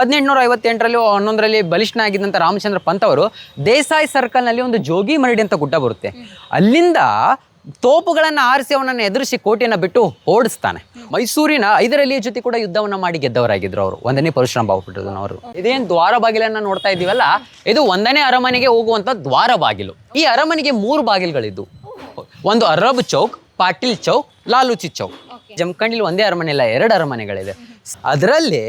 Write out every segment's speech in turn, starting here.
ಹದಿನೆಂಟುನೂರ ಐವತ್ತೆಂಟರಲ್ಲಿ ಹನ್ನೊಂದರಲ್ಲಿ ಬಲಿಷ್ಠನಾಗಿದ್ದಂಥ ರಾಮಚಂದ್ರ ಪಂತ್ ಅವರು ದೇಸಾಯಿ ಸರ್ಕಲ್ನಲ್ಲಿ ಒಂದು ಜೋಗಿ ಮರಡಿ ಅಂತ ಗುಡ್ಡ ಬರುತ್ತೆ. ಅಲ್ಲಿಂದ ತೋಪುಗಳನ್ನು ಆರಿಸಿ ಅವನನ್ನು ಎದುರಿಸಿ ಕೋಟೆಯನ್ನು ಬಿಟ್ಟು ಓಡಿಸ್ತಾನೆ. ಮೈಸೂರಿನ ಐದರಲ್ಲಿಯ ಜೊತೆ ಕೂಡ ಯುದ್ಧವನ್ನು ಮಾಡಿ ಗೆದ್ದವರಾಗಿದ್ರು ಅವರು. ಒಂದನೇ ಪರಶುರಾಮ ಬಾವುಪಟ್ಟದನವರು ಇದೇನು ದ್ವಾರ ಬಾಗಿಲನ್ನು ನೋಡ್ತಾ ಇದ್ದೀವಲ್ಲ? ಇದು ಒಂದನೇ ಅರಮನೆಗೆ ಹೋಗುವಂಥ ದ್ವಾರ ಬಾಗಿಲು. ಈ ಅರಮನೆಗೆ ಮೂರು ಬಾಗಿಲುಗಳಿದ್ದು. ಒಂದು ಅರಬ್ ಚೌಕ್, ಪಾಟೀಲ್ ಚೌಕ್, ಲಾಲೂಚಿ ಚೌಕ್. ಜಮಖಂಡಿಲಿ ಒಂದೇ ಅರಮನೆ ಇಲ್ಲ, ಎರಡು ಅರಮನೆಗಳಿದೆ ಅದರಲ್ಲಿ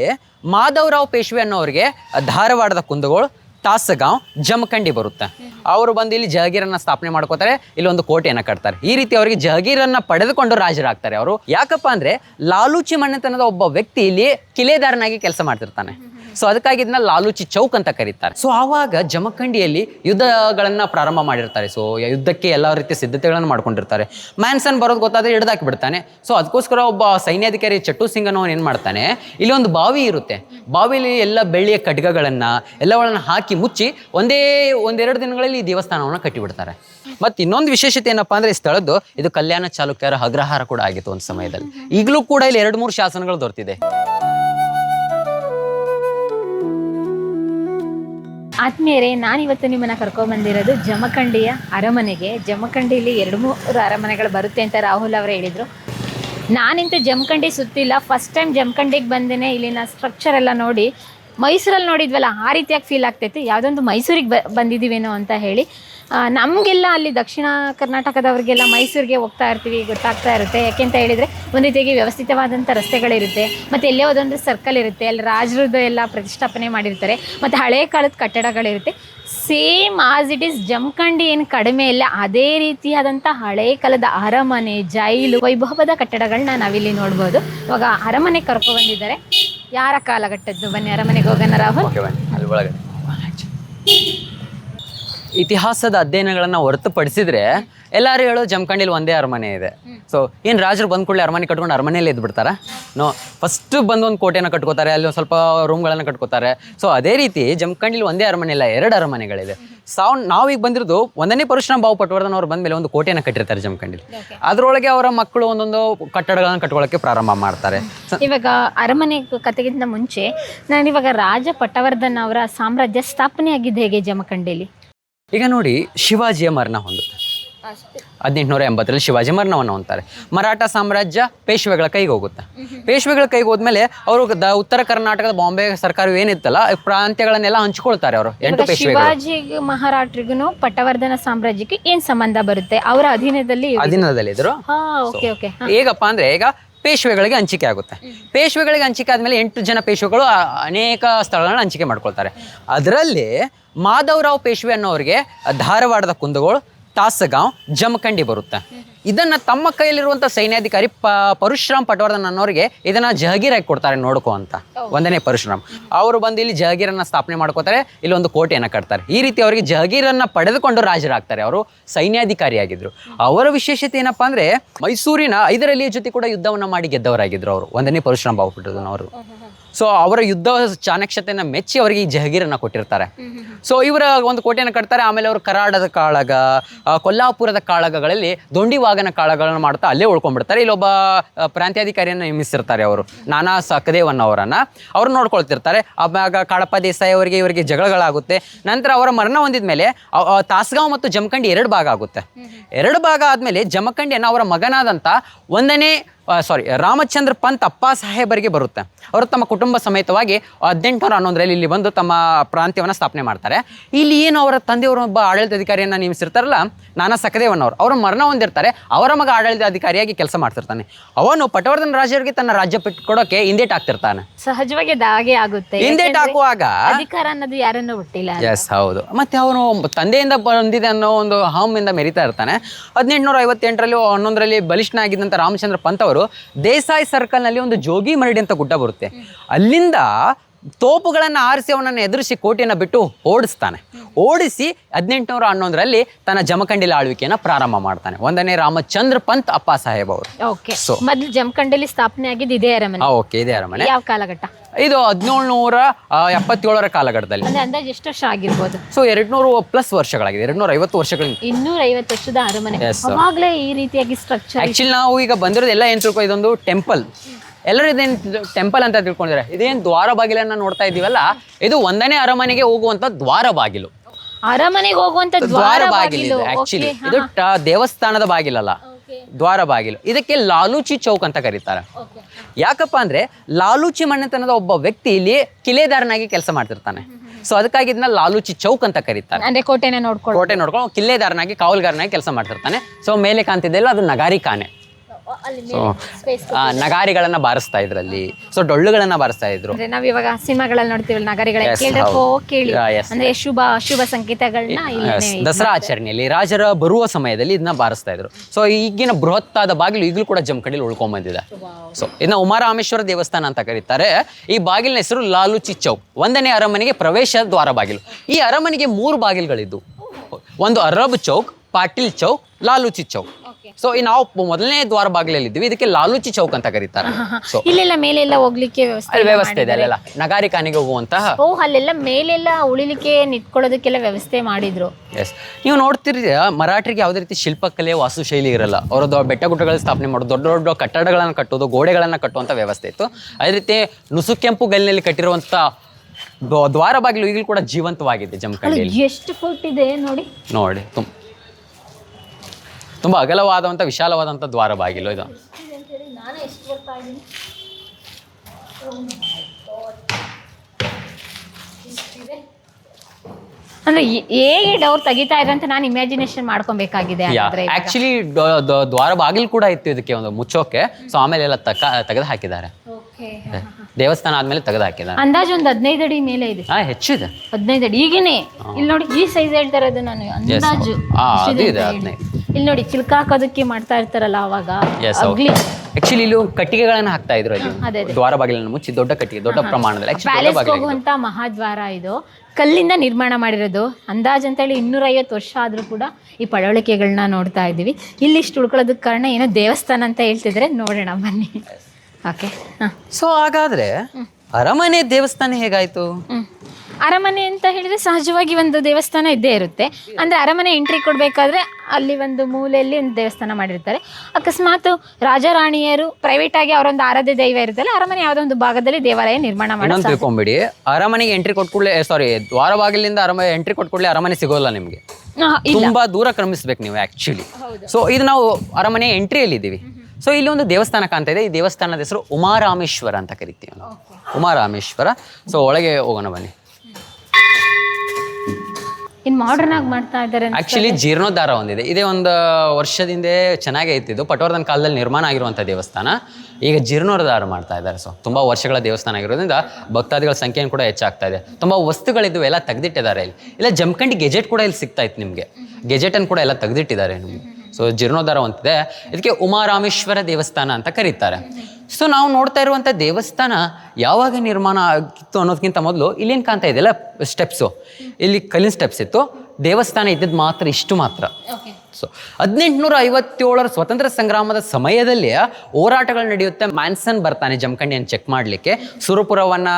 ಮಾಧವರಾವ್ ಪೇಶ್ವೆ ಅನ್ನೋರಿಗೆ ಧಾರವಾಡದ ಕುಂದಗೋಳು, ತಾಸಗಾಂವ್, ಜಮಖಂಡಿ ಬರುತ್ತೆ. ಅವರು ಬಂದು ಇಲ್ಲಿ ಜಹಗೀರನ್ನ ಸ್ಥಾಪನೆ ಮಾಡ್ಕೋತಾರೆ, ಇಲ್ಲಿ ಒಂದು ಕೋಟೆಯನ್ನು ಕಟ್ತಾರೆ. ಈ ರೀತಿ ಅವರಿಗೆ ಜಹಗೀರನ್ನ ಪಡೆದುಕೊಂಡು ರಾಜರಾಗ್ತಾರೆ ಅವರು. ಯಾಕಪ್ಪ ಅಂದ್ರೆ ಲಾಲೂಚಿ ಮನೆತನದ ಒಬ್ಬ ವ್ಯಕ್ತಿ ಇಲ್ಲಿ ಕಿಲೇದಾರನಾಗಿ ಕೆಲಸ ಮಾಡ್ತಿರ್ತಾನೆ. ಸೊ ಅದಕ್ಕಾಗಿ ಇದನ್ನ ಲಾಲೂಚಿ ಚೌಕ್ ಅಂತ ಕರೀತಾರೆ. ಸೊ ಆವಾಗ ಜಮಖಂಡಿಯಲ್ಲಿ ಯುದ್ಧಗಳನ್ನ ಪ್ರಾರಂಭ ಮಾಡಿರ್ತಾರೆ. ಸೊ ಯುದ್ಧಕ್ಕೆ ಎಲ್ಲ ರೀತಿಯ ಸಿದ್ಧತೆಗಳನ್ನು ಮಾಡ್ಕೊಂಡಿರ್ತಾರೆ. ಮ್ಯಾನ್ಸನ್ ಬರೋದು ಗೊತ್ತಾದ್ರೆ ಹಿಡ್ದಾಕಿ ಬಿಡ್ತಾನೆ ಸೊ ಅದಕ್ಕೋಸ್ಕರ ಒಬ್ಬ ಸೈನ್ಯಾಧಿಕಾರಿ ಚಟ್ಟು ಸಿಂಗ್ ಅನ್ನೋನು ಏನು ಮಾಡ್ತಾನೆ, ಇಲ್ಲಿ ಒಂದು ಬಾವಿ ಇರುತ್ತೆ. ಬಾವಿಲಿ ಎಲ್ಲ ಬೆಳ್ಳಿಯ ಖಡ್ಗಗಳನ್ನ, ಎಲ್ಲವಳನ್ನ ಹಾಕಿ ಮುಚ್ಚಿ ಒಂದೇ ಒಂದೆರಡು ದಿನಗಳಲ್ಲಿ ಈ ದೇವಸ್ಥಾನವನ್ನು ಕಟ್ಟಿಬಿಡ್ತಾರೆ. ಮತ್ತು ಇನ್ನೊಂದು ವಿಶೇಷತೆ ಏನಪ್ಪಾ ಅಂದ್ರೆ ಈ ಸ್ಥಳದ್ದು, ಇದು ಕಲ್ಯಾಣ ಚಾಲುಕ್ಯರ ಅಗ್ರಹಾರ ಕೂಡ ಆಗಿತ್ತು ಒಂದು ಸಮಯದಲ್ಲಿ. ಈಗಲೂ ಕೂಡ ಇಲ್ಲಿ ಎರಡು ಮೂರು ಶಾಸನಗಳು ದೊರೆತಿದೆ. ಆತ್ಮೀಯರೇ, ನಾನಿವತ್ತು ನಿಮ್ಮನ್ನ ಕರ್ಕೊಂಡ್ಬಂದಿರೋದು ಜಮಖಂಡಿಯ ಅರಮನೆಗೆ. ಜಮಖಂಡಿಲಿ ಎರಡು ಮೂರು ಅರಮನೆಗಳು ಬರುತ್ತೆ ಅಂತ ರಾಹುಲ್ ಅವರೇ ಹೇಳಿದರು. ನಾನಿಂತ ಜಮಖಂಡಿ ಸುತ್ತಿಲ್ಲ. ಫಸ್ಟ್ ಟೈಮ್ ಜಮಖಂಡಿಗೆ ಬಂದೇನೆ. ಇಲ್ಲಿನ ಸ್ಟ್ರಕ್ಚರ್ ಎಲ್ಲ ನೋಡಿ ಮೈಸೂರಲ್ಲಿ ನೋಡಿದ್ವಲ್ಲ, ಆ ರೀತಿಯಾಗಿ ಫೀಲ್ ಆಗ್ತೈತೆ. ಯಾವುದೊಂದು ಮೈಸೂರಿಗೆ ಬ, ಬಂದಿದ್ದೀವೇನೋ ಅಂತ ಹೇಳಿ. ನಮಗೆಲ್ಲ ಅಲ್ಲಿ ದಕ್ಷಿಣ ಕರ್ನಾಟಕದವ್ರಿಗೆಲ್ಲ ಮೈಸೂರಿಗೆ ಹೋಗ್ತಾ ಇರ್ತೀವಿ, ಗೊತ್ತಾಗ್ತಾ ಇರುತ್ತೆ. ಯಾಕೆಂತ ಹೇಳಿದರೆ ಒಂದು ರೀತಿಯಾಗಿ ವ್ಯವಸ್ಥಿತವಾದಂಥ ರಸ್ತೆಗಳಿರುತ್ತೆ, ಮತ್ತು ಎಲ್ಲೇ ಹೋದೊಂದು ಸರ್ಕಲ್ ಇರುತ್ತೆ, ಅಲ್ಲಿ ರಾಜರದ್ದು ಎಲ್ಲ ಪ್ರತಿಷ್ಠಾಪನೆ ಮಾಡಿರ್ತಾರೆ, ಮತ್ತು ಹಳೆ ಕಾಲದ ಕಟ್ಟಡಗಳಿರುತ್ತೆ. Same as it is Jamkhandi ಏನು ಕಡಿಮೆ ಇಲ್ಲ, ಅದೇ ರೀತಿಯಾದಂಥ ಹಳೆ ಕಾಲದ ಅರಮನೆ, ಜೈಲು, ವೈಭವದ ಕಟ್ಟಡಗಳನ್ನ ನಾವಿಲ್ಲಿ ನೋಡ್ಬೋದು. ಇವಾಗ ಅರಮನೆ ಕರ್ಕೊಬಂದಿದ್ದಾರೆ ಯಾರ ಕಾಲಘಟ್ಟದ್ದು? ಬನ್ನಿ, ಅರಮನೆಗೆ ಹೋಗೋಣ ರಾಹುಲ್ ಓಕೆ ಬನ್ನಿ ಅಲ್ಲಿ ಒಳಗಡೆ ಇತಿಹಾಸದ ಅಧ್ಯಯನಗಳನ್ನ ಹೊರತುಪಡಿಸಿದ್ರೆ ಎಲ್ಲರೂ ಹೇಳೋ ಜಮಖಂಡಿಲಿ ಒಂದೇ ಅರಮನೆ ಇದೆ. ಸೊ ಏನು ರಾಜರು ಬಂದ ಕೂಡಲೇ ಅರಮನೆ ಕಟ್ಕೊಂಡು ಅರಮನೆಯಲ್ಲಿ ಇದ್ಬಿಡ್ತಾರ? ನೋ ಫಸ್ಟ್ ಬಂದು ಒಂದು ಕೋಟೆನ ಕಟ್ಕೋತಾರೆ ಅಲ್ಲಿ ಒಂದು ಸ್ವಲ್ಪ ರೂಮ್ಗಳನ್ನು ಕಟ್ಕೋತಾರೆ. ಸೊ ಅದೇ ರೀತಿ ಜಮಖಂಡಿಲಿ ಒಂದೇ ಅರಮನೆ ಇಲ್ಲ ಎರಡು ಅರಮನೆಗಳಿದೆ. ಸಾವ್ ನಾವೀಗ ಬಂದಿರೋದು ಒಂದನೇ ಪರಶುರಾಮ್ ಬಾವು ಪಟವರ್ಧನ್ ಅವ್ರು ಬಂದ ಮೇಲೆ ಒಂದು ಕೋಟೆಯನ್ನು ಕಟ್ಟಿರ್ತಾರೆ ಜಮಖಂಡಿಲಿ. ಅದರೊಳಗೆ ಅವರ ಮಕ್ಕಳು ಒಂದೊಂದು ಕಟ್ಟಡಗಳನ್ನು ಕಟ್ಕೊಳ್ಳೋಕ್ಕೆ ಪ್ರಾರಂಭ ಮಾಡ್ತಾರೆ. ಇವಾಗ ಅರಮನೆ ಕತೆಗಿಂತ ಮುಂಚೆ ನಾನು ಇವಾಗ ರಾಜ ಪಟ್ಟವರ್ಧನ್ ಅವರ ಸಾಮ್ರಾಜ್ಯ ಸ್ಥಾಪನೆ ಆಗಿದ್ದು ಹೇಗೆ ಜಮಖಂಡಿಲಿ? ಈಗ ನೋಡಿ ಶಿವಾಜಿಯ ಮರಣ ಹೊಂದುತ್ತೆ. ಹದಿನೆಂಟುನೂರ ಎಂಬತ್ತರಲ್ಲಿ ಶಿವಾಜಿ ಮರಣವನ್ನು ಹೊಂತಾರೆ ಮರಾಠ ಸಾಮ್ರಾಜ್ಯ ಪೇಶ್ವೆಗಳ ಕೈಗೆ ಹೋಗುತ್ತೆ. ಪೇಶ್ವೆಗಳ ಕೈಗೆ ಹೋದ್ಮೇಲೆ ಅವರು ದ ಉತ್ತರ ಕರ್ನಾಟಕದ ಬಾಂಬೆ ಸರ್ಕಾರವು ಏನಿತ್ತಲ್ಲ ಪ್ರಾಂತ್ಯಗಳನ್ನೆಲ್ಲ ಹಂಚ್ಕೊಳ್ತಾರೆ ಅವರು ಎಂಟು ಶಿವಾಜಿ ಮಹಾರಾಷ್ಟ್ರಿಗೂ ಪಟವರ್ಧನ ಸಾಮ್ರಾಜ್ಯಕ್ಕೆ ಏನ್ ಸಂಬಂಧ ಬರುತ್ತೆ? ಅವರ ಅಧೀನದಲ್ಲಿ ಅಧೀನದಲ್ಲಿ ಇದ್ರು. ಹೇಗಪ್ಪ ಅಂದ್ರೆ ಈಗ ಪೇಶ್ವೆಗಳಿಗೆ ಹಂಚಿಕೆ ಆಗುತ್ತೆ. ಪೇಶ್ವೆಗಳಿಗೆ ಹಂಚಿಕೆ ಆದಮೇಲೆ ಎಂಟು ಜನ ಪೇಶ್ವೆಗಳು ಅನೇಕ ಸ್ಥಳಗಳನ್ನ ಹಂಚಿಕೆ ಮಾಡ್ಕೊಳ್ತಾರೆ. ಅದರಲ್ಲಿ ಮಾಧವರಾವ್ ಪೇಶ್ವೆ ಅನ್ನೋರಿಗೆ ಧಾರವಾಡದ ಕುಂದಗೋಳು ತಾಸಗಾಂವ್ ಜಮಖಂಡಿ ಬರುತ್ತೆ. ಇದನ್ನ ತಮ್ಮ ಕೈಯಲ್ಲಿರುವಂಥ ಸೈನ್ಯಾಧಿಕಾರಿ ಪ ಪರಶುರಾಮ್ ಪಟವರ್ಧನ್ ಅನ್ನೋರಿಗೆ ಇದನ್ನ ಜಹಗೀರಾಗಿ ಕೊಡ್ತಾರೆ ನೋಡ್ಕೋ ಅಂತ. ಒಂದನೇ ಪರಶುರಾಮ್. ಅವರು ಬಂದು ಇಲ್ಲಿ ಜಹಗೀರನ್ನ ಸ್ಥಾಪನೆ ಮಾಡ್ಕೋತಾರೆ ಇಲ್ಲಿ ಒಂದು ಕೋಟೆಯನ್ನು ಕಟ್ತಾರೆ. ಈ ರೀತಿ ಅವರಿಗೆ ಜಹಗೀರನ್ನ ಪಡೆದುಕೊಂಡು ರಾಜರಾಗ್ತಾರೆ. ಅವರು ಸೈನ್ಯಾಧಿಕಾರಿಯಾಗಿದ್ರು. ಅವರ ವಿಶೇಷತೆ ಏನಪ್ಪಾ ಅಂದ್ರೆ ಮೈಸೂರಿನ ಐದರಲ್ಲಿಯ ಜೊತೆ ಕೂಡ ಯುದ್ಧವನ್ನ ಮಾಡಿ ಗೆದ್ದವರಾಗಿದ್ರು ಅವರು. ಒಂದನೇ ಪರಶುರಾಮ್ ಬಾವುಪಟ್ಟದನ್ ಅವರು ಸೊ ಅವರ ಯುದ್ಧ ಚಾಣಕ್ಷತೆಯನ್ನ ಮೆಚ್ಚಿ ಅವರಿಗೆ ಈ ಜಹಗೀರನ್ನ ಕೊಟ್ಟಿರ್ತಾರೆ. ಸೊ ಇವರ ಒಂದು ಕೋಟೆಯನ್ನು ಕಟ್ತಾರೆ, ಆಮೇಲೆ ಅವರು ಕರಾಡದ ಕಾಳಗ ಕೊಲ್ಲಾಪುರದ ಕಾಳಗಗಳಲ್ಲಿ ದೊಂಡಿವಾಗನ ಕಾಳಗಳನ್ನು ಮಾಡ್ತಾ ಅಲ್ಲೇ ಉಳ್ಕೊಂಡ್ಬಿಡ್ತಾರೆ. ಇಲ್ಲೊಬ್ಬ ಪ್ರಾಂತ್ಯಾಧಿಕಾರಿಯನ್ನು ನೇಮಿಸಿರ್ತಾರೆ ಅವರು. ನಾನಾ ಸಕದೇವನ್ ಅವರನ್ನ. ಅವ್ರು ನೋಡ್ಕೊಳ್ತಿರ್ತಾರೆ. ಆವಾಗ ಕಾಳಪ್ಪ ದೇಸಾಯಿ ಅವರಿಗೆ ಇವರಿಗೆ ಜಗಳಗಳಾಗುತ್ತೆ. ನಂತರ ಅವರ ಮರಣ ಹೊಂದಿದ ಮೇಲೆ ತಾಸಗಾಂವ್ ಮತ್ತು ಜಮಖಂಡಿ ಎರಡು ಭಾಗ ಆಗುತ್ತೆ. ಎರಡು ಭಾಗ ಆದಮೇಲೆ ಜಮಖಂಡಿಯನ್ನು ಅವರ ಮಗನಾದಂಥ ಒಂದನೇ ಸಾರಿ ರಾಮಚಂದ್ರ ಪಂತ್ ಅಪ್ಪ ಸಾಹೇಬರಿಗೆ ಬರುತ್ತೆ. ಅವರು ತಮ್ಮ ಕುಟುಂಬ ಸಮೇತವಾಗಿ ಹದಿನೆಂಟುನೂರ ಹನ್ನೊಂದರಲ್ಲಿ ಇಲ್ಲಿ ಬಂದು ತಮ್ಮ ಪ್ರಾಂತ್ಯವನ್ನು ಸ್ಥಾಪನೆ ಮಾಡ್ತಾರೆ. ಇಲ್ಲಿ ಏನು ಅವರ ತಂದೆಯವರು ಒಬ್ಬ ಆಡಳಿತ ಅಧಿಕಾರಿಯನ್ನು ನೇಮಿಸಿರ್ತಾರಲ್ಲ ನಾನಾ ಸಕದೇವನವರು ಅವರು. ಮರಣ ಹೊಂದಿರ್ತಾರೆ ಅವರ ಮಗ ಆಡಳಿತ ಅಧಿಕಾರಿಯಾಗಿ ಕೆಲಸ ಮಾಡ್ತಿರ್ತಾನೆ. ಅವನು ಪಟವರ್ಧನ ರಾಜರಿಗೆ ತನ್ನ ರಾಜ್ಯ ಬಿಟ್ಕೊಡೋಕೆ ಹಿಂದೇಟ್ ಆಗ್ತಿರ್ತಾನೆ ಸಹಜವಾಗಿ ಹಾಗೆ ಆಗುತ್ತೆ. ಹಿಂದೇಟ್ ಹಾಕುವಾಗ ಅಧಿಕಾರ ಅನ್ನೋದು ಯಾರನ್ನೂ ಬಿಟ್ಟಿಲ್ಲ ಎಸ್ ಹೌದು. ಮತ್ತೆ ಅವನು ತಂದೆಯಿಂದ ಬಂದಿದೆ ಅನ್ನೋ ಒಂದು ಹಾಮಿಂದ ಮೆರಿತಾ ಇರ್ತಾನೆ. ಹದಿನೆಂಟುನೂರ ಐವತ್ತೆಂಟರಲ್ಲಿ ಹನ್ನೊಂದರಲ್ಲಿ ಬಲಿಷ್ಠನಾಗಿದ್ದಂಥ ರಾಮಚಂದ್ರ ಪಂತ್ ಅವರು ದೇಸಾಯಿ ಸರ್ಕಲ್ನಲ್ಲಿ ಒಂದು ಜೋಗಿ ಮರಡಿ ಅಂತ ಗುಡ್ಡ ಬರುತ್ತೆ. ಅಲ್ಲಿಂದ ತೋಪುಗಳನ್ನು ಆರಿಸಿ ಅವನನ್ನು ಎದುರಿಸಿ ಕೋಟೆಯನ್ನು ಬಿಟ್ಟು ಓಡಿಸ್ತಾನೆ. ಓಡಿಸಿ ಹದಿನೆಂಟುನೂರ ಹನ್ನೊಂದರಲ್ಲಿ ತನ್ನ ಜಮಖಂಡಿಲ ಆಳ್ವಿಕೆಯನ್ನು ಪ್ರಾರಂಭ ಮಾಡ್ತಾನೆ. ಒಂದನೇ ರಾಮಚಂದ್ರ ಪಂತ್ ಅಪ್ಪ ಸಾಹೇಬ್ ಅವರು. ಮೊದಲು ಜಮಖಂಡಿಲಿ ಸ್ಥಾಪನೆ ಆಗಿದ್ದು ಇದೇ ಅರಮನೆ. ಓಕೆ ಇದೇ ಅರಮನೆ. ಯಾವ ಕಾಲಘಟ್ಟ? ಇದು ಹದಿನೇಳುನೂರ ಎಪ್ಪತ್ತೇಳರ ಕಾಲಘಟ್ಟದಲ್ಲಿ. ಅಂದ್ರೆ ಅಂದಾಜು ಎಷ್ಟು ವರ್ಷ ಆಗಿರ್ಬೋದು? ಸೊ ಎರಡ್ನೂರು ಪ್ಲಸ್ ವರ್ಷಗಳಾಗಿದೆ. ಎರಡ್ನೂರ ಐವತ್ತು ವರ್ಷಗಳಿಂದ. ಇನ್ನೂರ ಐವತ್ತು ವರ್ಷದ ಅರಮನೆ. Yes, ಅವಾಗ್ಲೇ ಈ ರೀತಿಯಾಗಿ ಸ್ಟ್ರಕ್ಚರ್ ಆಕ್ಚುಲಿ ನಾವು ಈಗ ಬಂದಿರೋದು ಎಲ್ಲ ಏನ್ ತಿಳ್ಕೊ ಇದೊಂದು ಟೆಂಪಲ್ ಎಲ್ಲರೂ ಇದೇನು ಟೆಂಪಲ್ ಅಂತ ತಿಳ್ಕೊಂಡಿದ್ದಾರೆ. ಇದೇನು ದ್ವಾರ ಬಾಗಿಲನ್ನ ನೋಡ್ತಾ ಇದೀವಲ್ಲ ಇದು ಒಂದನೇ ಅರಮನೆಗೆ ಹೋಗುವಂತ ದ್ವಾರ ಬಾಗಿಲು. ಅರಮನೆಗೆ ಹೋಗುವಂತ ದ್ವಾರ ಬಾಗಿಲು ಇದು ಆಕ್ಚುಲಿ ಇದು ಟ- ದೇವಸ್ಥಾನದ ಬಾಗಿಲಲ್ಲ. ದ್ವಾರ ಬಾಗಿಲು ಇದಕ್ಕೆ ಲಾಲೂಚಿ ಚೌಕ್ ಅಂತ ಕರೀತಾರೆ. ಯಾಕಪ್ಪ ಅಂದ್ರೆ ಲಾಲೂಚಿ ಮನೆತನದ ಒಬ್ಬ ವ್ಯಕ್ತಿ ಇಲ್ಲಿ ಕಿಲೆದಾರನಾಗಿ ಕೆಲಸ ಮಾಡ್ತಿರ್ತಾನೆ. ಸೊ ಅದಕ್ಕಾಗಿ ಇದನ್ನ ಲಾಲೂಚಿ ಚೌಕ್ ಅಂತ ಕರೀತಾರೆ. ಅಂದ್ರೆ ಕೋಟೆನ ನೋಡ್ಕೊಂಡು ಕೋಟೆ ನೋಡ್ಕೊಂಡು ಕಿಲ್ಲೆದಾರನಾಗಿ ಕಾವಲ್ಗಾರನಾಗಿ ಕೆಲಸ ಮಾಡ್ತಿರ್ತಾನೆ. ಸೊ ಮೇಲೆ ಕಾಣ್ತಿದ್ದೆಲ್ಲ ಅದು ನಗಾರಿ ಕಾನೆ. ಸೊ ನಗಾರಿಗಳನ್ನ ಬಾರಿಸ್ತಾ ಇದ್ರಲ್ಲಿ. ಸೊ ಡೊಳ್ಳುಗಳನ್ನ ಬಾರಿಸ್ತಾ ಇದ್ರು. ಅಂದ್ರೆ ನಾವ್ ಇವಾಗ ಸಿನಿಮಾಗಳಲ್ಲಿ ನೋಡ್ತೀವಿ ನಗರಿಗಳ? Yes, ಕೇಳ್ರಕ್ಕೋ ಹೌದು. ಕೇಳಿ. Yeah, yes. ಅಂದ್ರೆ ಶುಭ ಶುಭ ಸಂಕೇತಗಳನ್ನ Yes, ದಸರಾ ಆಚರಣೆಯಲ್ಲಿ ರಾಜರ ಬರುವ ಸಮಯದಲ್ಲಿ ಇದನ್ನ ಬಾರಿಸ್ತಾ ಇದ್ರು. ಸೊ ಈಗಿನ ಬೃಹತ್ತಾದ ಬಾಗಿಲು ಈಗಲೂ ಕೂಡ ಜಮಖಂಡಿಲಿ ಉಳ್ಕೊಂಡ್ ಬಂದಿದೆ. ಸೊ ಇದನ್ನ ಉಮಾರಾಮೇಶ್ವರ ದೇವಸ್ಥಾನ ಅಂತ ಕರೀತಾರೆ. ಈ ಬಾಗಿಲಿನ ಹೆಸರು ಲಾಲು ಚೌಕ್ ಒಂದನೇ ಅರಮನೆಗೆ ಪ್ರವೇಶ ದ್ವಾರ ಬಾಗಿಲು. ಈ ಅರಮನೆಗೆ ಮೂರು ಬಾಗಿಲುಗಳಿದ್ದು. ಒಂದು ಅರಬ್ ಚೌಕ್ ಪಾಟೀಲ್ ಚೌಕ್ ಲಾಲುಚಿ ಚೌಕ್. ಸೊ ಈ ನಾವು ಮೊದಲನೇ ದ್ವಾರ ಬಾಗಿಲಲ್ಲಿ ಇದ್ವಿ ಇದಕ್ಕೆ ಲಾಲುಚಿ ಚೌಕ್ ಅಂತ ಕರೀತಾರೆ. ಸೊ ಇಲ್ಲೆಲ್ಲ ಮೇಲೆಲ್ಲ ಹೋಗ್ಲಿಕ್ಕೆ ವ್ಯವಸ್ಥೆ ವ್ಯವಸ್ಥೆ ಇದೆ ಅಲ್ಲೆಲ್ಲ. ನಗಾರಿ ಖಾನೆಗೆ ಹೋಗುವಂತಹ ಓ ಅಲ್ಲೆಲ್ಲ ಮೇಲೆಲ್ಲ ಉಳಿಲಿಕ್ಕೆ ನಿಂತ್ಕೊಳ್ಳೋದಕ್ಕೆಲ್ಲ ವ್ಯವಸ್ಥೆ ಮಾಡಿದ್ರು. ಎಸ್ ನೀವು ನೋಡ್ತಿರಿ ಮರಾಠರಿಗೆ ಯಾವುದೇ ರೀತಿ ಶಿಲ್ಪಕಲೆ ವಾಸ್ತುಶೈಲಿ ಇರಲ್ಲ. ಅವರದ್ದು ಬೆಟ್ಟ ಗುಡ್ಡಗಳ ಸ್ಥಾಪನೆ ಮಾಡೋದು ದೊಡ್ಡ ದೊಡ್ಡ ಕಟ್ಟಡಗಳನ್ನು ಕಟ್ಟೋದು ಗೋಡೆಗಳನ್ನು ಕಟ್ಟುವಂಥ ವ್ಯವಸ್ಥೆ ಇತ್ತು. ಅದೇ ರೀತಿ ನುಸುಕೆಂಪು ಗಲ್ಲಿನಲ್ಲಿ ಕಟ್ಟಿರುವಂಥ ದ್ವ- ದ್ವಾರ ಬಾಗಿಲು ಈಗಲೂ ಕೂಡ ಜೀವಂತವಾಗಿದೆ ಜಮಖಂಡಿಯಲ್ಲಿ ಎಷ್ಟು ಫುಟ್ ಇದೆ ನೋಡಿ. ನೋಡಿ ತುಂಬ ತುಂಬ ಅಗಲವಾದಂಥ ವಿಶಾಲವಾದಂಥ ದ್ವಾರ ಬಾಗಿಲು ಇದು. ಅಂದ್ರೆ ಹೇಗೆ ಡೋರ್ ತೆಗಿತಾ ಇದ್ರೆ ಅಂತ ನಾನು ಇಮ್ಯಾಜಿನೇಷನ್ ಮಾಡ್ಕೊಬೇಕಾಗಿದೆ. ಆಕ್ಚುಲಿ ದ್ವಾರ ಬಾಗಿಲು ಕೂಡ ಇತ್ತು ಇದಕ್ಕೆ ಒಂದು ಮುಚ್ಚೋಕೆ. ಸೊ ಆಮೇಲೆ ಎಲ್ಲ ತಕ ತೆಗೆದು ಹಾಕಿದ್ದಾರೆ. ದೇವಸ್ಥಾನ ಆದ್ಮೇಲೆ ತೆಗೆದು ಹಾಕಿದ್ದಾರೆ ಅಂದಾಜು ಒಂದು ಹದಿನೈದು ಅಡಿ ಮೇಲೆ ಇದೆ. ಹಾ ಹೆಚ್ಚಿದೆ. ಹದಿನೈದು ಅಡಿ. ಈಗಿನೇ. ಇಲ್ಲಿ ನೋಡಿ ಈ ಸೈಜ್ ಹೇಳ್ತಾ ಇರೋದು ನಾನು. ಅಂದಾಜು. ಇದೆ, ಹದಿನೈದು. ಇಲ್ಲಿ ನೋಡಿ ಚಿಲ್ಕ ಹಾಕೋದಕ್ಕೆ ಮಾಡ್ತಾ ಇರ್ತಾರಲ್ಲ ಅವಾಗ? ಆಕ್ಚುಲಿ ಇಲ್ಲಿ ಕಟ್ಟಿಗೆಗಳನ್ನ ಹಾಕ್ತಾ ಇದ್ರು ಅಲ್ಲಿ. ಅದೇ, ಅದೇ. ದ್ವಾರ ಬಾಗಿಲನ್ನು ಮುಚ್ಚಿ ದೊಡ್ಡ ಕಟ್ಟಿಗೆ ದೊಡ್ಡ ಪ್ರಮಾಣದಲ್ಲಿ. Actually ದೊಡ್ಡ ಪ್ಯಾಲೇಸ್ ಹೋಗುವಂತ ಮಹಾದ್ವಾರ ಇದು. ಕಲ್ಲಿಂದ ನಿರ್ಮಾಣ ಮಾಡಿರೋದು. ಅಂದಾಜ್ ಅಂತ ಹೇಳಿ ಇನ್ನೂರ ಐವತ್ತು ವರ್ಷ ಆದ್ರೂ ಕೂಡ ಈ ಪಳವಳಿಕೆಗಳನ್ನ ನೋಡ್ತಾ ಇದ್ದೀವಿ. ಇಲ್ಲಿ ಇಷ್ಟು ಉಳ್ಕೊಳ್ಳೋದಕ್ಕೆ ಕಾರಣ ಏನೋ ದೇವಸ್ಥಾನ ಅಂತ ಹೇಳ್ತಿದ್ರೆ ನೋಡೋಣ ಬನ್ನಿ. ಓಕೆ ಸೊ ಹಾಗಾದ್ರೆ ಅರಮನೆ ದೇವಸ್ಥಾನ ಹೇಗಾಯ್ತು. ಅರಮನೆ ಅಂತ ಹೇಳಿದ್ರೆ ಸಹಜವಾಗಿ ಒಂದು ದೇವಸ್ಥಾನ ಇದ್ದೇ ಇರುತ್ತೆ. ಅಂದ್ರೆ ಅರಮನೆ ಎಂಟ್ರಿ ಕೊಡಬೇಕಾದ್ರೆ ಅಲ್ಲಿ ಒಂದು ಮೂಲೆಯಲ್ಲಿ ಒಂದು ದೇವಸ್ಥಾನ ಮಾಡಿರ್ತಾರೆ. ಅಕಸ್ಮಾತ್ ರಾಜ ರಾಣಿಯರು ಪ್ರೈವೇಟ್ ಆಗಿ ಅವರೊಂದು ಆರಾಧ್ಯ ದೈವ ಇರುತ್ತಲ್ಲ ಅರಮನೆ ಯಾವುದೋ ಒಂದು ಭಾಗದಲ್ಲಿ ದೇವಾಲಯ ನಿರ್ಮಾಣ ಮಾಡೋ ಇನ್ನೊಂದು ತಿಳ್ಕೊಂಬಿಡಿ ಅರಮನೆಗೆ ಎಂಟ್ರಿ ಕೊಟ್ಕೊಳ್ಳಿ ಸಾರಿ ದ್ವಾರ ಬಾಗಿಲಿಂದ ಅರಮನೆ ಎಂಟ್ರಿ ಕೊಟ್ಕೊಳ್ಳಿ ಅರಮನೆ ಸಿಗೋಲ್ಲ ನಿಮಗೆ. ಇಲ್ಲ. ತುಂಬಾ ದೂರ ಕ್ರಮಿಸ್ಬೇಕು ನೀವು ಆಕ್ಚುಲಿ ಸೊ ಇದು ನಾವು ಅರಮನೆ ಎಂಟ್ರಿಯಲ್ಲಿ ಇದ್ದೀವಿ. ಸೊ ಇಲ್ಲಿ ಒಂದು ದೇವಸ್ಥಾನ ಕಾಣ್ತಾ ಇದೆ. ಈ ದೇವಸ್ಥಾನದ ಹೆಸರು ಉಮಾರಾಮೇಶ್ವರ ಅಂತ ಕರಿತೀವಿ ನಾವು. ಉಮಾರಾಮೇಶ್ವರ. ಸೊ ಒಳಗೆ ಹೋಗೋಣ ಬನ್ನಿ. ಇನ್ ಮಾಡರ್ನ್ ಆಗಿ ಮಾಡ್ತಾ ಇದ್ದಾರೆ ಆಕ್ಚುಲಿ ಜೀರ್ಣೋದ್ಧಾರ ಹೊಂದಿದೆ ಇದೇ ಒಂದು ವರ್ಷದಿಂದ ಚೆನ್ನಾಗೇ ಇತ್ತಿದ್ದು ಪಟೋರ್ದನ್ ಕಾಲದಲ್ಲಿ ನಿರ್ಮಾಣ ಆಗಿರುವಂಥ ದೇವಸ್ಥಾನ. ಈಗ ಜೀರ್ಣೋದ್ಧಾರ ಮಾಡ್ತಾ ಇದ್ದಾರೆ ಸೊ ತುಂಬ ವರ್ಷಗಳ ದೇವಸ್ಥಾನ ಆಗಿರೋದ್ರಿಂದ ಭಕ್ತಾದಿಗಳ ಸಂಖ್ಯೆಯನ್ನು ಕೂಡ ಹೆಚ್ಚಾಗ್ತಾ ಇದೆ. ತುಂಬ ವಸ್ತುಗಳಿದ್ದು ಎಲ್ಲ ತೆಗೆದಿಟ್ಟಿದ್ದಾರೆ ಇಲ್ಲಿ. ಇಲ್ಲ, ಜಮಖಂಡಿ ಗೆಜೆಟ್ ಕೂಡ ಇಲ್ಲಿ ಸಿಗ್ತಾ ಇತ್ತು ನಿಮಗೆ. ಗೆಜೆಟನ್ನು ಕೂಡ ಎಲ್ಲ ತೆಗೆದಿಟ್ಟಿದ್ದಾರೆ ನಿಮಗೆ. ಸೊ ಜೀರ್ಣೋದ್ಧಾರ ಹೊಂದಿದೆ ಇದಕ್ಕೆ ಉಮಾರಾಮೇಶ್ವರ ದೇವಸ್ಥಾನ ಅಂತ ಕರೀತಾರೆ. ಸೊ ನಾವು ನೋಡ್ತಾ ಇರುವಂಥ ದೇವಸ್ಥಾನ ಯಾವಾಗ ನಿರ್ಮಾಣ ಆಗಿತ್ತು ಅನ್ನೋದಕ್ಕಿಂತ ಮೊದಲು ಇಲ್ಲೇನು ಕಾಣ್ತಾ ಇದೆಯಲ್ಲ ಸ್ಟೆಪ್ಸು ಇಲ್ಲಿ ಕಲ್ಲಿನ ಸ್ಟೆಪ್ಸ್ ಇತ್ತು. ದೇವಸ್ಥಾನ ಇದ್ದದ್ದು ಮಾತ್ರ, ಇಷ್ಟು ಮಾತ್ರ. ಸೊ ಹದಿನೆಂಟುನೂರ ಐವತ್ತೇಳರ ಸ್ವತಂತ್ರ ಸಂಗ್ರಾಮದ ಸಮಯದಲ್ಲಿ ಹೋರಾಟಗಳು ನಡೆಯುತ್ತೆ. ಮ್ಯಾನ್ಸನ್ ಬರ್ತಾನೆ ಜಮಖಂಡಿಯನ್ನು ಚೆಕ್ ಮಾಡಲಿಕ್ಕೆ. ಸುರಪುರವನ್ನು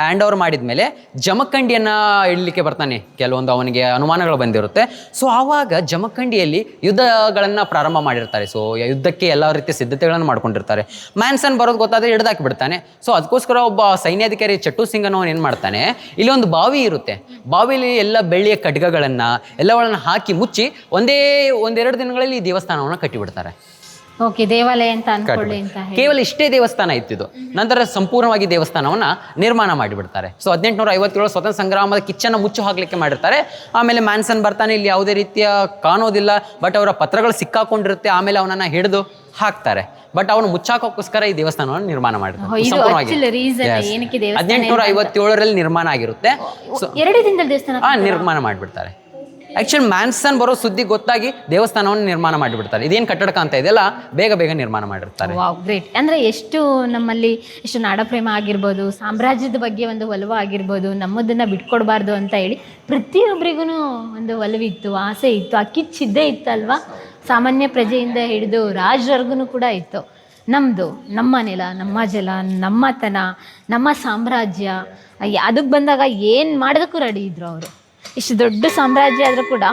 ಹ್ಯಾಂಡ್ ಓವರ್ ಮಾಡಿದ ಮೇಲೆ ಜಮಖಂಡಿಯನ್ನು ಇಡಲಿಕ್ಕೆ ಬರ್ತಾನೆ. ಕೆಲವೊಂದು ಅವನಿಗೆ ಅನುಮಾನಗಳು ಬಂದಿರುತ್ತೆ. ಸೊ ಆವಾಗ ಜಮಖಂಡಿಯಲ್ಲಿ ಯುದ್ಧಗಳನ್ನು ಪ್ರಾರಂಭ ಮಾಡಿರ್ತಾರೆ. ಸೊ ಯುದ್ಧಕ್ಕೆ ಎಲ್ಲ ರೀತಿಯ ಸಿದ್ಧತೆಗಳನ್ನು ಮಾಡ್ಕೊಂಡಿರ್ತಾರೆ. ಮ್ಯಾನ್ಸನ್ ಬರೋದು ಗೊತ್ತಾದರೆ ಹಿಡ್ದಾಕಿ ಬಿಡ್ತಾನೆ ಸೊ ಅದಕ್ಕೋಸ್ಕರ ಒಬ್ಬ ಸೈನ್ಯಾಧಿಕಾರಿ ಚಟ್ಟು ಸಿಂಗ್ ಅನ್ನೋನು ಏನು ಮಾಡ್ತಾನೆ? ಇಲ್ಲಿ ಒಂದು ಬಾವಿ ಇರುತ್ತೆ. ಬಾವಿಲಿ ಎಲ್ಲ ಬೆಳ್ಳಿಯ ಖಡ್ಗಗಳನ್ನು ಎಲ್ಲಗಳನ್ನು ಹಾಕಿ ಮುಚ್ಚಿ ಒಂದೇ ಒಂದೆರಡು ದಿನಗಳಲ್ಲಿ ಈ ದೇವಸ್ಥಾನವನ್ನು ಕಟ್ಟಿಬಿಡ್ತಾರೆ. ಓಕೆ ದೇವಾಲಯ ಅಂತ ಅನ್ಕೊಳ್ಳಿ ಅಂತ ಹೇಳಿ. ಕೇವಲ ಇಷ್ಟೇ ದೇವಸ್ಥಾನ ಇತ್ತಿದ್ದು ನಂತರ ಸಂಪೂರ್ಣವಾಗಿ ದೇವಸ್ಥಾನವನ್ನ ನಿರ್ಮಾಣ ಮಾಡಿಬಿಡ್ತಾರೆ. ಸೊ ಹದಿನೆಂಟುನೂರ ಐವತ್ತೇಳು ಸ್ವತಂತ್ರ ಸಂಗ್ರಾಮದ ಕಿಚ್ಚನ್ನು ಮುಚ್ಚು ಹಾಕ್ಲಿಕ್ಕೆ ಮಾಡಿರ್ತಾರೆ. ಆಮೇಲೆ ಮ್ಯಾನ್ಸನ್ ಬರ್ತಾನೆ ಇಲ್ಲಿ ಯಾವುದೇ ರೀತಿಯ ಕಾಣೋದಿಲ್ಲ ಬಟ್ ಅವರ ಪತ್ರಗಳು ಸಿಕ್ಕಾಕೊಂಡಿರುತ್ತೆ ಆಮೇಲೆ ಅವನನ್ನ ಹಿಡಿದು ಹಾಕ್ತಾರೆ. ಬಟ್ ಅವನು ಮುಚ್ಚಾಕೋಸ್ಕರ ಈ ದೇವಸ್ಥಾನವನ್ನು ನಿರ್ಮಾಣ ಓ, ಮಾಡಿರ್ತಾರೆ ಇದು ಸಂಪೂರ್ಣವಾಗಿ. actual reason ಏನಕ್ಕೆ ದೇವಸ್ಥಾನ ಹದಿನೆಂಟುನೂರ ಐವತ್ತೇಳರಲ್ಲಿ ನಿರ್ಮಾಣ ಆಗಿರುತ್ತೆ. ಸೊ ಎರಡೇ ದಿನದಲ್ಲಿ ದೇವಸ್ಥಾನ ಆ ನಿರ್ಮಾಣ ಮಾಡಿಬಿಡ್ತಾರೆ. ಆಕ್ಚುಲಿ ಮ್ಯಾನ್ಸನ್ ಬರೋ ಸುದ್ದಿ ಗೊತ್ತಾಗಿ ದೇವಸ್ಥಾನವನ್ನು ನಿರ್ಮಾಣ ಮಾಡಿಬಿಡ್ತಾರೆ. ಇದೇನು ಕಟ್ಟಡ ಕಾಣ್ತಾ ಇದೆಯಲ್ಲ ಬೇಗ ಬೇಗ ನಿರ್ಮಾಣ ಮಾಡಿರ್ತಾರೆ. ವಾವ್ ಗ್ರೇಟ್ ಅಂದ್ರೆ ಎಷ್ಟು ನಮ್ಮಲ್ಲಿ ಎಷ್ಟು ನಾಡಪ್ರೇಮ ಆಗಿರ್ಬೋದು, ಸಾಮ್ರಾಜ್ಯದ ಬಗ್ಗೆ ಒಂದು ಒಲವು ಆಗಿರ್ಬೋದು, ನಮ್ಮದನ್ನು ಬಿಟ್ಕೊಡ್ಬಾರ್ದು ಅಂತ ಹೇಳಿ ಪ್ರತಿಯೊಬ್ಬರಿಗೂ ಒಂದು ಒಲವಿತ್ತು ಆಸೆ ಇತ್ತು, ಆ ಕಿಚ್ಚಿದ್ದೇ ಇತ್ತಲ್ವಾ? ಸಾಮಾನ್ಯ ಪ್ರಜೆಯಿಂದ ಹಿಡಿದು ರಾಜವರ್ಗು ಕೂಡ ಇತ್ತು. ನಮ್ಮದು ನಮ್ಮ ನೆಲ, ನಮ್ಮ ಜಲ ನಮ್ಮತನ ನಮ್ಮ ಸಾಮ್ರಾಜ್ಯ ಅದಕ್ಕೆ ಬಂದಾಗ ಏನು ಮಾಡೋದಕ್ಕೂ ರೆಡಿ ಇದ್ರು ಅವರು. ಇಷ್ಟು ದೊಡ್ಡ ಸಾಮ್ರಾಜ್ಯ ಆದ್ರೂ ಕೂಡ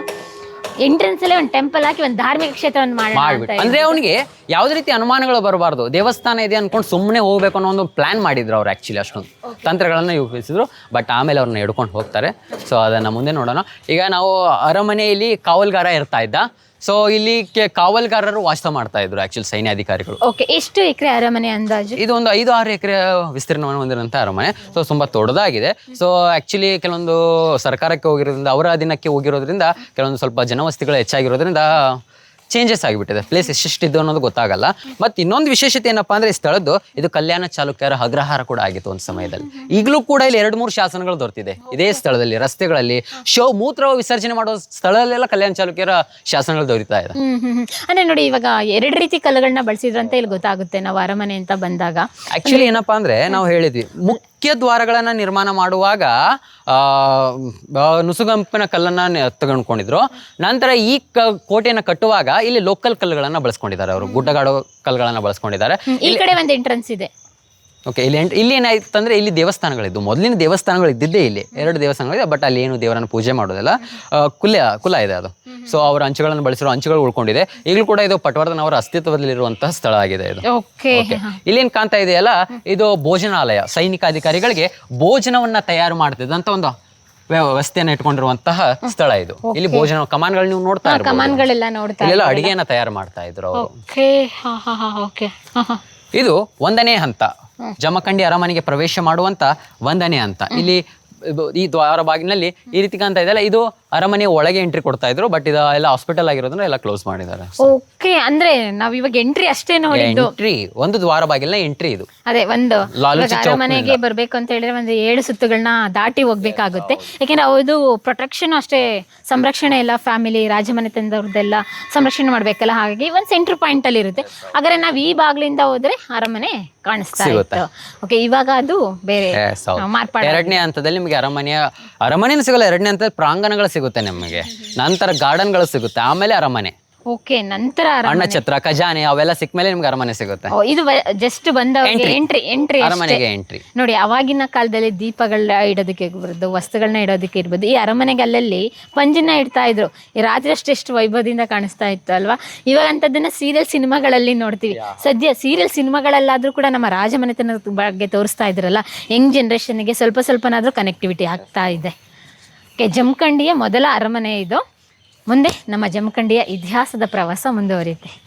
ಎಂಟ್ರೆನ್ಸ್ ಅಲ್ಲಿ ಒಂದು ಟೆಂಪಲ್ ಹಾಕಿ ಒಂದು ಧಾರ್ಮಿಕ ಕ್ಷೇತ್ರವನ್ನು ಮಾಡೋಣ ಅಂದ್ರೆ ಅವನಿಗೆ ಯಾವುದೇ ರೀತಿ ಅನುಮಾನಗಳು ಬರಬಾರ್ದು. ದೇವಸ್ಥಾನ ಇದೆ ಅನ್ಕೊಂಡು ಸುಮ್ಮನೆ ಹೋಗ್ಬೇಕು ಅನ್ನೋ ಒಂದು ಪ್ಲಾನ್ ಮಾಡಿದ್ರು ಅವ್ರು ಆಕ್ಚುಲಿ ಅಷ್ಟೊಂದು. ತಂತ್ರಗಳನ್ನ ಉಪಯೋಗಿಸಿದ್ರು ಬಟ್ ಆಮೇಲೆ ಅವ್ರನ್ನ ಹಿಡ್ಕೊಂಡು ಹೋಗ್ತಾರೆ. ಸೊ ಅದನ್ನ ಮುಂದೆ ನೋಡೋಣ. ಈಗ ನಾವು ಅರಮನೆಯಲ್ಲಿ ಕಾವಲ್ಗಾರ ಇರ್ತಾ ಇದ್ದ. ಸೊ ಇಲ್ಲಿ ಕೆ- ಕಾವಲ್ಗಾರರು ವಾಸ ಮಾಡ್ತಾ ಇದ್ರು ಆಕ್ಚುಲಿ ಸೈನ್ಯಾಧಿಕಾರಿಗಳು. ಓಕೆ ಎಷ್ಟು ಎಕರೆ ಅರಮನೆ ಅಂದಾಜು? ಇದು ಒಂದು ಐದು ಆರು ಎಕರೆ ವಿಸ್ತೀರ್ಣವನ್ನು ಹೊಂದಿರುವಂಥ ಅರಮನೆ. ಸೊ ತುಂಬಾ ದೊಡ್ಡದಾಗಿದೆ. ಸೊ ಆಕ್ಚುಲಿ ಕೆಲವೊಂದು ಸರ್ಕಾರಕ್ಕೆ ಹೋಗಿರೋದ್ರಿಂದ ಅವರ ದಿನಕ್ಕೆ ಹೋಗಿರೋದ್ರಿಂದ ಕೆಲವೊಂದು ಸ್ವಲ್ಪ ಜನವಸತಿಗಳು ಹೆಚ್ಚಾಗಿರೋದ್ರಿಂದ ಚೇಂಜಸ್ ಆಗಿಬಿಟ್ಟಿದೆ. ಪ್ಲೇಸ್ ಎಷ್ಟೆಷ್ಟಿದ್ದು ಅನ್ನೋದು ಗೊತ್ತಾಗಲ್ಲ. ಮತ್ತು ಇನ್ನೊಂದು ವಿಶೇಷತೆ ಏನಪ್ಪಾ ಅಂದ್ರೆ ಈ ಸ್ಥಳದ್ದು ಇದು ಕಲ್ಯಾಣ ಚಾಲುಕ್ಯರ ಅಗ್ರಹಾರ ಕೂಡ ಆಗಿತ್ತು ಒಂದು ಸಮಯದಲ್ಲಿ. ಈಗಲೂ ಕೂಡ ಇಲ್ಲಿ ಎರಡು ಮೂರು ಶಾಸನಗಳು ದೊರೆತಿದೆ. ಇದೇ ಸ್ಥಳದಲ್ಲಿ ರಸ್ತೆಗಳಲ್ಲಿ ಶೋ ಮೂತ್ರ ವಿಸರ್ಜನೆ ಮಾಡೋ ಸ್ಥಳದಲ್ಲೆಲ್ಲ ಕಲ್ಯಾಣ ಚಾಲುಕ್ಯರ ಶಾಸನಗಳು ದೊರೀತಾ ಇದೆ. ಅಂದ್ರೆ ನೋಡಿ ಇವಾಗ ಎರಡು ರೀತಿ ಕಲ್ಲುಗಳನ್ನ ಬಳಸಿದ್ರಂತ ಇಲ್ಲಿ ಗೊತ್ತಾಗುತ್ತೆ ನಾವು ಅರಮನೆ ಅಂತ ಬಂದಾಗ. ಆಕ್ಚುಲಿ ಏನಪ್ಪಾ ಅಂದ್ರೆ ನಾವು ಹೇಳಿದ್ವಿ ಮುಖ್ಯ ದ್ವಾರಗಳನ್ನ ನಿರ್ಮಾಣ ಮಾಡುವಾಗ ನುಸುಗಂಪಿನ ಕಲ್ಲನ್ನು ತಗೊಂಡ್ಕೊಂಡಿದ್ರು. ನಂತರ ಈ ಕ- ಕೋಟೆಯನ್ನು ಕಟ್ಟುವಾಗ ಇಲ್ಲಿ ಲೋಕಲ್ ಕಲ್ಲುಗಳನ್ನು ಬಳಸ್ಕೊಂಡಿದ್ದಾರೆ ಅವರು. ಗುಡ್ಡಗಾಡು ಕಲ್ಲುಗಳನ್ನು ಬಳಸ್ಕೊಂಡಿದ್ದಾರೆ. ಈ ಕಡೆ ಒಂದು ಎಂಟ್ರೆನ್ಸ್ ಇದೆ. ಓಕೆ ಇಲ್ಲಿ ಎಂಟ್- ಇಲ್ಲಿ ಏನಾಯ್ತು ಅಂದ್ರೆ ಇಲ್ಲಿ ದೇವಸ್ಥಾನಗಳಿದ್ದು. ಮೊದಲಿನ ದೇವಸ್ಥಾನಗಳು ಇದ್ದಿದ್ದೇ ಇಲ್ಲಿ. ಎರಡು ದೇವಸ್ಥಾನಗಳಿದೆ ಬಟ್ ಅಲ್ಲಿ ಏನು ದೇವರನ್ನ ಪೂಜೆ ಮಾಡೋದಿಲ್ಲ. ಕುಲ ಕುಲ ಇದೆ ಅದು. ಸೊ ಅವರ ಅಂಚುಗಳನ್ನು ಬಳಸಿರೋ ಅಂಚುಗಳು ಉಳ್ಕೊಂಡಿದೆ. ಈಗಲೂ ಕೂಡ ಇದು ಪಟವರ್ಧನ್ ಅವರ ಅಸ್ತಿತ್ವದಲ್ಲಿರುವಂತಹ ಸ್ಥಳ ಆಗಿದೆ ಇದು. ಇಲ್ಲೇನ್ ಕಾಣ್ತಾ ಇದೆಯಲ್ಲ? ಇದು ಭೋಜನಾಲಯ. ಸೈನಿಕ ಅಧಿಕಾರಿಗಳಿಗೆ ಭೋಜನವನ್ನ ತಯಾರು ಮಾಡ್ತಿದ್ದಂತ ಒಂದು ವ್ಯವಸ್ಥೆಯನ್ನು ಇಟ್ಕೊಂಡಿರುವಂತಹ ಸ್ಥಳ ಇದು. ಇಲ್ಲಿ ಭೋಜನ ಕಮಾನ್ಗಳು ನೀವು ನೋಡ್ತಾ ಕಮಾನ್ಗಳೆಲ್ಲ ನೋಡ್ತಾ ಅಡಿಗೆಯನ್ನ ತಯಾರು ಮಾಡ್ತಾ ಇದ್ರು ಅವರು. ಇದು ಒಂದನೇ ಹಂತ. ಜಮಖಂಡಿ ಅರಮನೆಗೆ ಪ್ರವೇಶ ಮಾಡುವಂತ ವಂದನೆ ಅಂತ. ಇಲ್ಲಿ ಈ ದ್ವಾರ ಬಾಗಿಲಿನಲ್ಲಿ ಈ ರೀತಿ ಕಾಣ್ತಾ ಇದೆಯಲ್ಲ ಇದು ಅರಮನೆ ಒಳಗೆ ಎಂಟ್ರಿ ಕೊಡ್ತಾ ಇದ್ರು ಬಟ್ ಇದು ಎಲ್ಲ ಹಾಸ್ಪಿಟಲ್ ಆಗಿರೋದ್ರಿಂದ ಎಲ್ಲ ಕ್ಲೋಸ್ ಮಾಡಿದ್ದಾರೆ. ಓಕೆ ಅಂದ್ರೆ ನಾವ್ ಇವಾಗ ಎಂಟ್ರಿ ಅಷ್ಟೇ ನೋಡಿದ್ದು. ಎಂಟ್ರಿ ಒಂದು ದ್ವಾರ ಬಾಗಿಲಿನ ಎಂಟ್ರಿ ಇದು. ಅದೇ ಒಂದು ಲಾಲೂಚಿ ಇವಾಗ ಅರಮನೆಗೆ ಬರ್ಬೇಕು ಅಂತ ಹೇಳಿದ್ರೆ ಒಂದು ಏಳು ಸುತ್ತುಗಳನ್ನ ದಾಟಿ ಹೋಗ್ಬೇಕಾಗುತ್ತೆ. ಯಾಕೆಂದ್ರೆ ಅದು ಪ್ರೊಟೆಕ್ಷನ್ ಅಷ್ಟೇ ಸಂರಕ್ಷಣೆ ಎಲ್ಲ ಫ್ಯಾಮಿಲಿ ರಾಜಮನೆತನದವ್ರದ್ದೆಲ್ಲ ಸಂರಕ್ಷಣೆ ಮಾಡ್ಬೇಕಲ್ಲ ಹಾಗಾಗಿ ಒಂದು ಸೆಂಟ್ರ್ ಪಾಯಿಂಟ್ ಅಲ್ಲಿ ಇರುತ್ತೆ. ಆದ್ರೆ ನಾವ್ ಈ ಬಾಗ್ಲಿಂದ ಹೋದ್ರೆ ಅರಮನೆ ಕಾಣಿಸ್ತಾ ಸಿಗುತ್ತೆ. ಇತ್ತು. ಓಕೆ ಇವಾಗ ಅದು ಬೇರೆ Yes, ಹೌದು. ಮಾರ್ಪಾಡ ಎರಡನೇ ಹಂತದಲ್ಲಿ ನಿಮಗೆ ಅರಮನೆಯ ಅರಮನೆ ಸಿಗಲ್ಲ ಎರಡನೇ ಹಂತದಲ್ಲಿ ಪ್ರಾಂಗಣಗಳು ಸಿಗುತ್ತೆ ನಿಮಗೆ. ನಂತರ ಗಾರ್ಡನ್ಗಳು ಸಿಗುತ್ತೆ ಆಮೇಲೆ ಅರಮನೆ. ಓಕೆ ನಂತರ ಅರಮನೆ. ಅಣ್ಣ ಛತ್ರ ಖಜಾನೆ ಅವೆಲ್ಲ ಸಿಕ್ಕ ಮೇಲೆ ನಿಮ್ಗೆ ಅರಮನೆ ಸಿಗುತ್ತೆ. ಓ, ಇದು ಜಸ್ಟ್ ಬಂದವರಿಗೆ ಎಂಟ್ರಿ ಎಂಟ್ರಿ ಅರಮನೆಗೆ ಎಂಟ್ರಿ ನೋಡಿ ಅವಾಗಿನ ಕಾಲದಲ್ಲಿ ದೀಪಗಳ ಇಡೋದಕ್ಕೆ ಇರ್ಬೋದು ವಸ್ತುಗಳನ್ನ ಇಡೋದಕ್ಕೆ ಇರ್ಬೋದು ಈ ಅರಮನೆಗೆ ಅಲ್ಲಲ್ಲಿ ಪಂಜಿನ ಇಡ್ತಾ ಇದ್ರು. ಈ ರಾತ್ರಿ ಅಷ್ಟೆಷ್ಟು ವೈಭವದಿಂದ ಕಾಣಿಸ್ತಾ ಇತ್ತು ಅಲ್ವಾ? ಇವಾಗ ಅಂಥದ್ದನ್ನ ಸೀರಿಯಲ್ ಸಿನಿಮಾಗಳಲ್ಲಿ ನೋಡ್ತೀವಿ. ಸದ್ಯ ಸೀರಿಯಲ್ ಸಿನಿಮಾಗಳಲ್ಲಾದ್ರೂ ಕೂಡ ನಮ್ಮ ರಾಜಮನೆತನದ ಬಗ್ಗೆ ತೋರಿಸ್ತಾ ಇದ್ರಲ್ಲ ಯಂಗ್ ಜನರೇಷನ್ಗೆ ಸ್ವಲ್ಪ ಸ್ವಲ್ಪನಾದ್ರೂ ಕನೆಕ್ಟಿವಿಟಿ ಆಗ್ತಾ ಇದೆ. ಓಕೆ ಜಮಖಂಡಿಯ ಮೊದಲ ಅರಮನೆ ಇದು. ಮುಂದೆ ನಮ್ಮ ಜಮಖಂಡಿಯ ಇತಿಹಾಸದ ಪ್ರವಾಸ ಮುಂದುವರಿಯುತ್ತೆ.